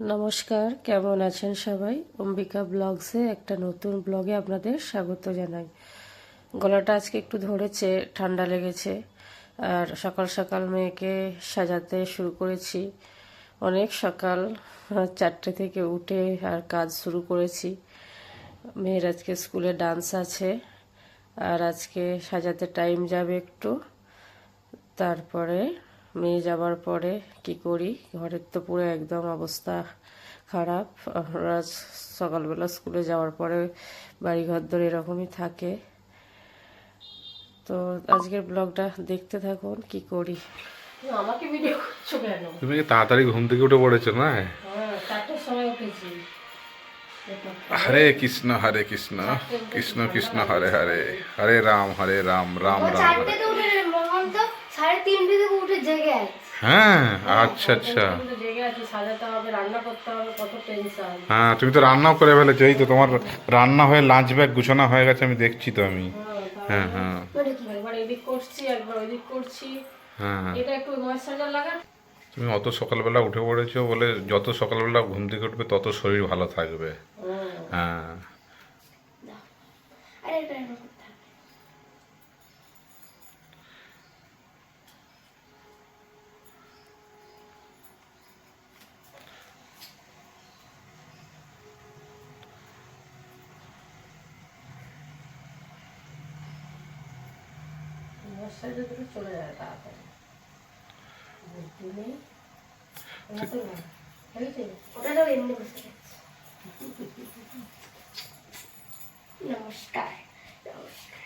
নমস্কার, কেমন আছেন সবাই? অম্বিকা ব্লগসে একটা নতুন ব্লগে আপনাদের স্বাগত জানাই। গলাটা আজকে একটু ধরেছে, ঠান্ডা লেগেছে, আর সকাল সকাল মেয়েকে সাজাতে শুরু করেছি। অনেক সকাল, চারটে থেকে উঠে আর কাজ শুরু করেছি। মেয়ের আজকে স্কুলে ডান্স আছে, আর আজকে সাজাতে টাইম যাবে একটু। তারপরে মেয়ে যাবার পরে কি করি? ঘরের তো পুরো একদম অবস্থা খারাপ। আমরা সকালবেলা স্কুলে যাওয়ার পরে বাড়িঘর ধরে এরকমই থাকে। তো আজকের ব্লগটা দেখতে থাকুন কি করি? আমাকে ভিডিও করছ কেন? তুমি কি তাড়াতাড়ি ঘুম থেকে উঠে পড়েছো না? হ্যাঁ চারটের সময় উঠেছি। হরে কৃষ্ণ হরে কৃষ্ণ। কৃষ্ণ কৃষ্ণ হরে হরে। হরে রাম হরে রাম রাম রাম হরে সাড়ে তিনটে থেকে উঠে জেগে আছে। হ্যাঁ আচ্ছা আচ্ছা। হ্যাঁ তুমি তো রান্নাও করে ফেলেছো এই তো তোমার রান্না হয়ে লাঞ্চ ব্যাগ গুছানো হয়ে গেছে আমি দেখছি তো আমি। হ্যাঁ হ্যাঁ হ্যাঁ। হ্যাঁ। ময়েশ্চারাইজার লাগা? তুমি অত সকালবেলা উঠে পড়েছো বলে যত সকালবেলা ঘুম থেকে উঠবে তত শরীর ভালো থাকবে। হ্যাঁ। চলে যায় তাড়াতাড়ি। বুদ্ধি নেই এমনি বসে নমস্কার নমস্কার।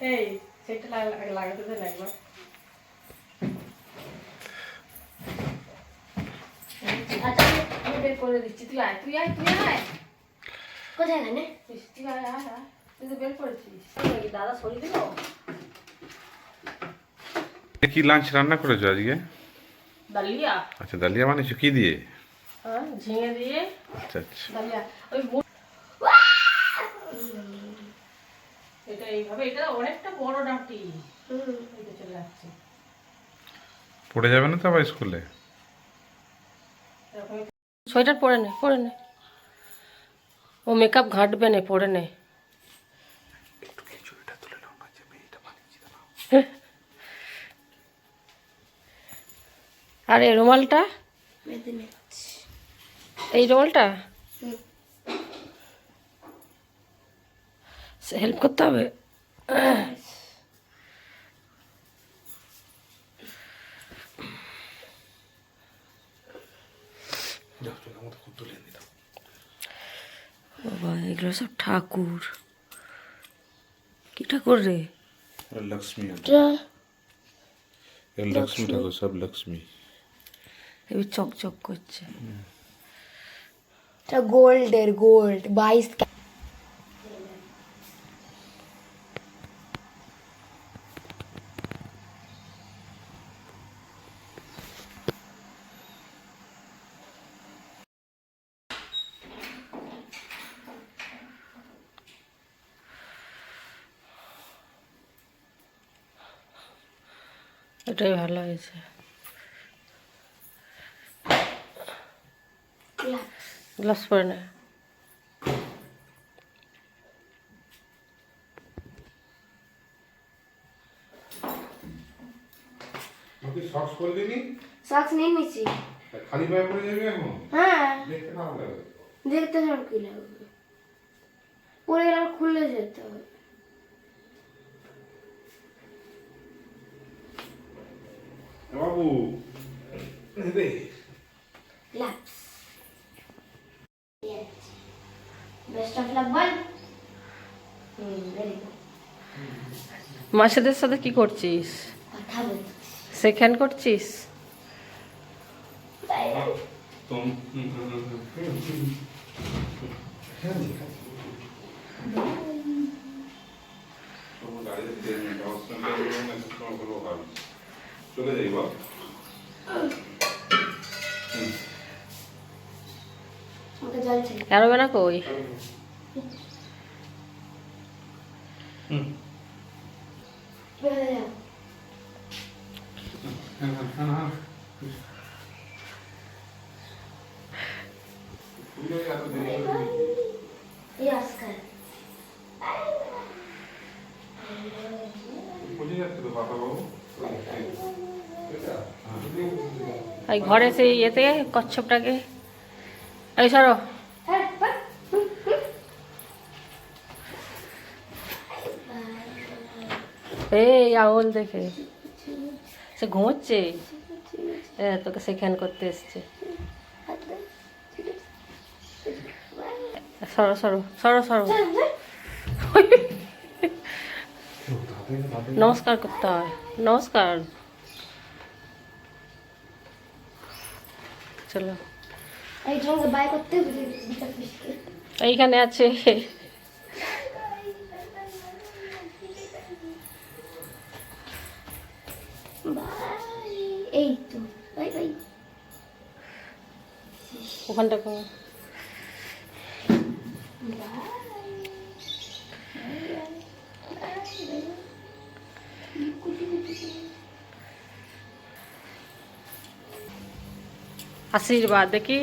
এই সেটা লাগা- লাগাতে দেন একবার। আচ্ছা আমি- আমি বের করে দিচ্ছি। তুই আয় তুই আয় তুই আয়। কোথায় তুই তুই আয় আয় আয়। কি লাঞ্চ রান্না করেছ আজকে? ডালিয়া। আচ্ছা ডালিয়া বানিয়েছো? কি দিয়ে? হ্যাঁ ঝিঙে দিয়ে। আচ্ছা আচ্ছা। ডালিয়া। ওই এটা এইভাবে এটা অনেকটা বড় ডাঁটি। এটা চলে যাচ্ছে পড়ে যাবে না তো আবার স্কুলে? সোয়েটার পরে নে পরে নে। ও মেকআপ ঘাঁটবে না পরে নে। আর এই রুমালটা? এই রুমালটা। হেল্প করতে হবে? বাবা এগুলো সব ঠাকুর। কি ঠাকুর রে? লক্ষ্মী লক্ষ্মী ঠাকুর সব লক্ষ্মী। এই চকচক করছে। এটা গোল্ডের গোল্ড বাইশ এটাই ভালো হয়েছে। গ্লাভস পরে নে তুই সক্স করে দিবি? সক্স নিয়ে নিচ্ছি খালি পায়ে পড়ে যাবি এখন? হ্যাঁ। দেখতে খারাপ লাগে দেখতে সব কি লাগবে? পরে গেলে খুলে যেতে হবে। বাবু দে। বেস্ট অফ লাক বল হুম ভেরি গুড মাসেদের সাথে কি করছিস? কথা করছিস? তাই না চলে যাই বল অ্যারোবেনা কই? ঘরে সেই ইয়েতে কচ্ছপটাকে? এই সরো। হ্যাঁ। এই আঙুল দেখে। সে ঘুমোচ্ছে? হ্যাঁ তোকে সেখান করতে এসছে। সরো সরো সরো সরো। নমস্কার করতে হয়। নমস্কার। চলো। এইখানে আছে। এই তো ওখানটা আশীর্বাদ দেখি।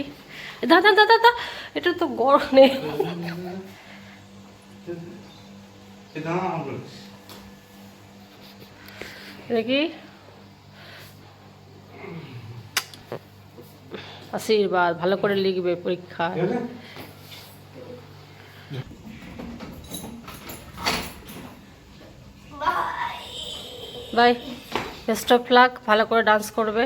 দাদা দাদা দাদা, এটা তো গরম। দেখি আশীর্বাদ, ভালো করে লিখবে পরীক্ষা। বাই বেস্ট অফ লাক ভালো করে ডান্স করবে।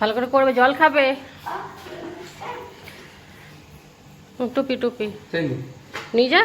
ভালো করে করবে জল খাবে? হুম, টুপি। টুপি নিয়ে যা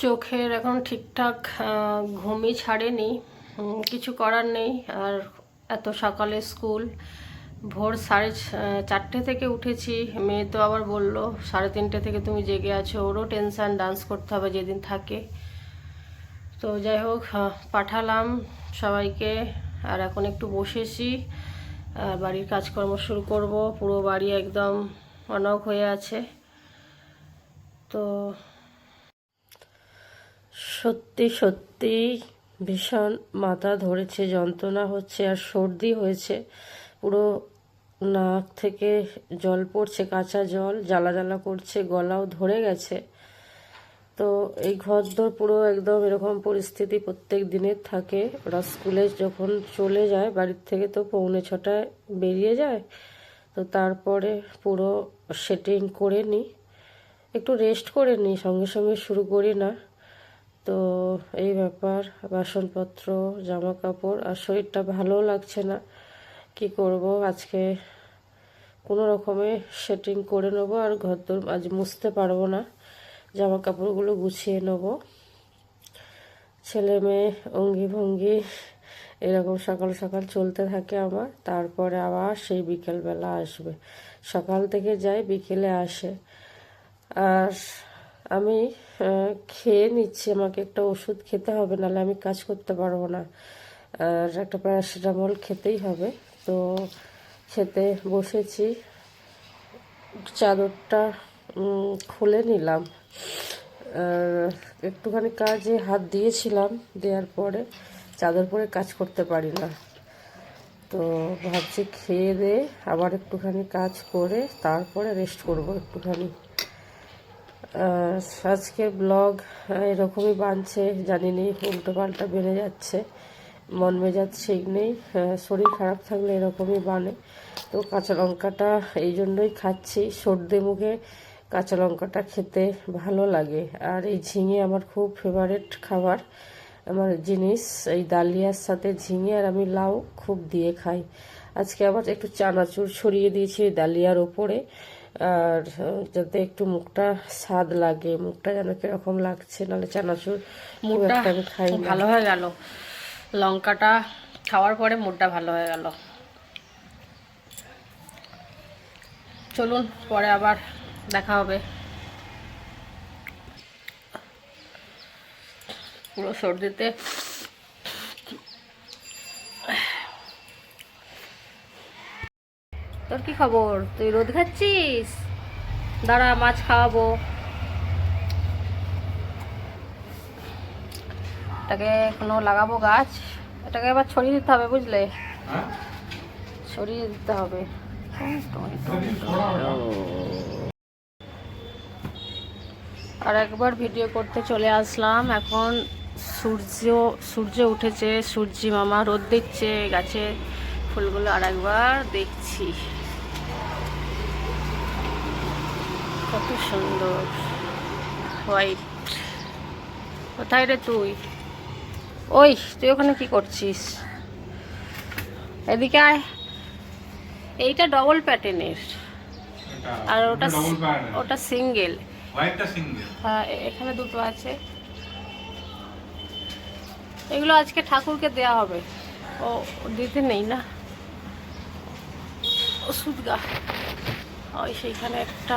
চোখের এখন ঠিকঠাক ঘুমই ছাড়েনি কিছু করার নেই। আর এত সকালে স্কুল, ভোর সাড়ে চারটে থেকে উঠেছি। মেয়ে তো আবার বলল, সাড়ে তিনটে থেকে তুমি জেগে আছো, ওরও টেনশান, ডান্স করতে হবে যেদিন থাকে। তো যাই হোক পাঠালাম সবাইকে। আর এখন একটু বসেছি। আর বাড়ির কাজকর্ম শুরু করব। পুরো বাড়ি একদম অনক হয়ে আছে। তো সত্যি সত্যি ভীষণ মাথা ধরেছে, যন্ত্রণা হচ্ছে আর সর্দি হয়েছে। পুরো নাক থেকে জল পড়ছে, কাঁচা জল, জ্বালা জ্বালা করছে, গলাও ধরে গেছে। তো এই ঘরদোর পুরো একদম এরকম পরিস্থিতি প্রত্যেক দিনের থাকে। ওরা স্কুলে যখন চলে যায়, বাড়ির থেকে তো পৌনে ছটায় বেরিয়ে যায়, তো তারপরে পুরো সেটিং করে নিই। একটু রেস্ট করে নিই, সঙ্গে সঙ্গে শুরু করি না। তো এই ব্যাপার, বাসনপত্র জামা কাপড় আর শরীরটা ভালো লাগছে না। কি করব? আজকে কোনো রকমে সেটিং করে নেব আর ঘর ঘরদোর আজ মুছতে পারব না। জামা কাপড়গুলো গুছিয়ে নেব। ছেলে মেয়ে, অঙ্গি ভঙ্গি, এরকম সকাল সকাল চলতে থাকে আমার। তারপরে আবার সেই বিকেলবেলা আসবে। সকাল থেকে যাই, বিকেলে আসে। আর আমি খেয়ে নিচ্ছি, আমাকে একটা ওষুধ খেতে হবে, নাহলে আমি কাজ করতে পারব না। আর একটা প্যারাসিটামল খেতেই হবে। তো খেতে বসেছি, চাদরটা খুলে নিলাম। আর একটুখানি কাজে হাত দিয়েছিলাম, দেওয়ার পরে চাদর পরে কাজ করতে পারি না। তো ভাবছি খেয়ে দিয়ে আবার একটুখানি কাজ করে তারপরে রেস্ট করব একটুখানি। আর আজকে ব্লগ এরকমই বানছে, জানি নি উল্টো পাল্টা বেড়ে যাচ্ছে, মন মেজাজ ঠিক নেই শরীর খারাপ থাকলে এরকমই বানে। তো কাঁচা লঙ্কাটা এই জন্যই খাচ্ছি, সর্দে মুখে কাঁচা লঙ্কাটা খেতে ভালো লাগে। আর এই ঝিঙে আমার খুব ফেভারেট খাবার, আমার জিনিস, এই ডালিয়ার সাথে ঝিঙে আর আমি লাউ খুব দিয়ে খাই। আজকে আবার একটু চানাচুর ছড়িয়ে দিয়েছি ডালিয়ার ওপরে। আর যাতে একটু মুখটা স্বাদ লাগে মুখটা যেন কীরকম লাগছে নাহলে চানাচুর আমি খাই ভালো হয়ে গেল। লঙ্কাটা খাওয়ার পরে মুডটা ভালো হয়ে গেল। চলুন পরে আবার দেখা হবে। পুরো সর্দিতে তোর কি খবর? তুই রোদ খাচ্ছিস? দাঁড়া মাছ খাওয়াবো। এটাকে এখনও লাগাবো গাছ। এটাকে এবার ছড়িয়ে দিতে হবে বুঝলে? ছড়িয়ে দিতে হবে। আর একবার ভিডিও করতে চলে আসলাম। এখন সূর্য সূর্য উঠেছে। সূর্যি মামা রোদ দিচ্ছে গাছে। ফুলগুলো আর একবার দেখছি। কত সুন্দর। হোয়াইট কোথায় রে তুই? ওই তুই ওখানে কি করছিস? এদিকে আয়। এইটা ডবল প্যাটার্নের আর ওটা ওটা সিঙ্গেল হ্যাঁ এখানে দুটো আছে। এগুলো আজকে ঠাকুরকে দেয়া হবে। ও দিতে নেই না। ওষুধ গা। ওই সেইখানে একটা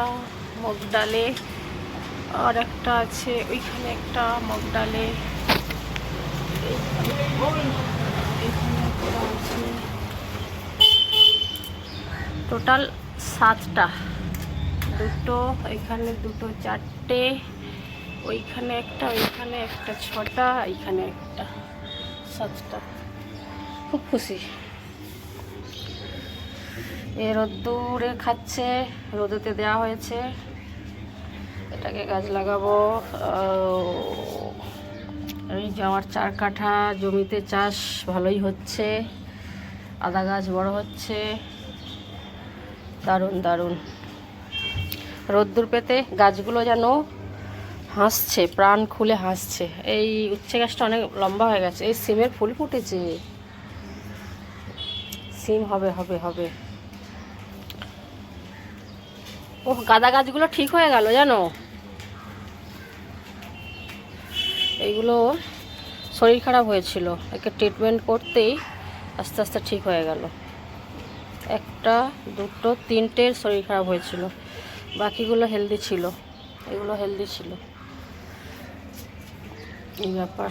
মগ ডালে। আর একটা আছে ওইখানে একটা মগ ডালে। টোটাল সাতটা। দুটো এখানে দুটো চারটে, ওইখানে একটা ওইখানে একটা ছটা, এইখানে একটা সাতটা। খুব খুশি। এ রোদ্দুরে খাচ্ছে রোদেতে দেওয়া হয়েছে। এটাকে গাছ লাগাবো। এই যে আমার চার কাঠা জমিতে চাষ ভালোই হচ্ছে। আদা গাছ বড় হচ্ছে। দারুণ দারুণ। রোদ্দুর পেতে গাছগুলো যেন হাসছে, প্রাণ খুলে হাসছে। এই উচ্ছে গাছটা অনেক লম্বা হয়ে গেছে। এই সিমের ফুল ফুটেছে। সিম হবে হবে হবে। ও গাঁদা গাছগুলো ঠিক হয়ে গেল, জানো? এইগুলো শরীর খারাপ হয়েছিল। একে ট্রিটমেন্ট করতেই আস্তে আস্তে ঠিক হয়ে গেল। একটা, দুটো, তিনটের শরীর খারাপ হয়েছিল। বাকিগুলো হেলদি ছিল। এগুলো হেলদি ছিল। এই ব্যাপার।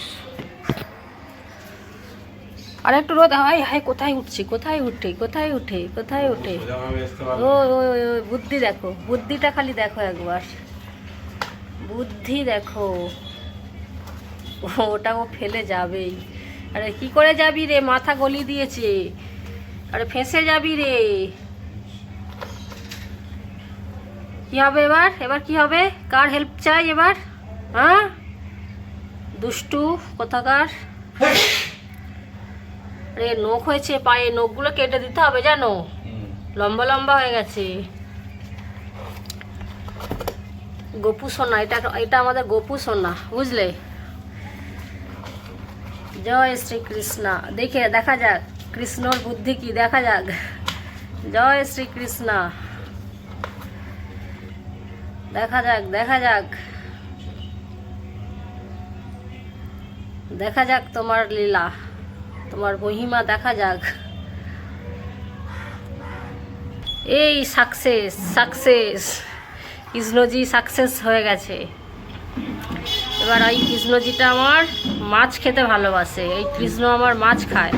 আর একটু রোদ হাই হাই কোথায় উঠছি? কোথায় উঠে? কোথায় উঠে? কোথায় উঠে? ও ও ও, ও, বুদ্ধি দেখো বুদ্ধিটা খালি দেখো একবার। বুদ্ধি দেখো। ওটা ও ফেলে যাবেই। আরে কি করে যাবি রে? মাথা গলি দিয়েছে। আরে ফেঁসে যাবি রে। কি হবে এবার? এবার কি হবে? কার হেল্প চাই এবার? হ্যাঁ? দুষ্টু কোথাকার? আরে নখ হয়েছে পায়ে নখগুলো কেটে দিতে হবে জানো? লম্বা লম্বা হয়ে গেছে। গোপু সোনা এটা এটা আমাদের গোপু সোনা বুঝলে? জয় শ্রীকৃষ্ণ দেখে দেখা যাক কৃষ্ণর বুদ্ধি কি দেখা যাক। জয় শ্রীকৃষ্ণ। দেখা যাক দেখা যাক। দেখা যাক তোমার লীলা। তোমার মহিমা দেখা যাক। এই সাকসেস সাকসেস কৃষ্ণজি সাকসেস হয়ে গেছে। এবার এই কৃষ্ণজিটা আমার মাছ খেতে ভালোবাসে। এই কৃষ্ণ আমার মাছ খায়।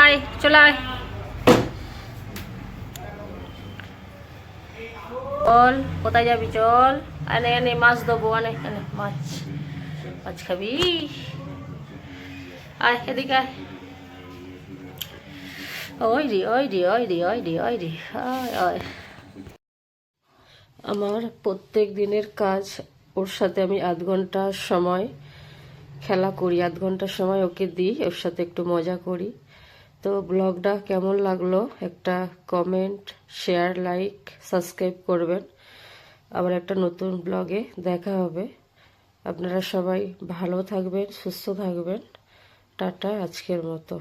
আয়, চলে আয়। চল, কোথায় যাবি? চল। আনে আনে, মাছ দেবো। আনে আনে, মাছ। মাছ খাবি? আয়, এদিকে আয়। ওই রে ওই রে ওই রে ওই রে ওই রে আমার প্রত্যেক দিনের কাজ ওর সাথে আমি আধ ঘণ্টা সময় খেলা করি, আধ ঘণ্টা সময় ওকে দিই, ওর সাথে একটু মজা করি। তো ব্লগটা কেমন লাগল? একটা কমেন্ট শেয়ার লাইক সাবস্ক্রাইব করবেন। আবার একটা নতুন ব্লগে দেখা হবে। আপনারা সবাই ভালো থাকবেন, সুস্থ থাকবেন। টাটা আজকের মতো।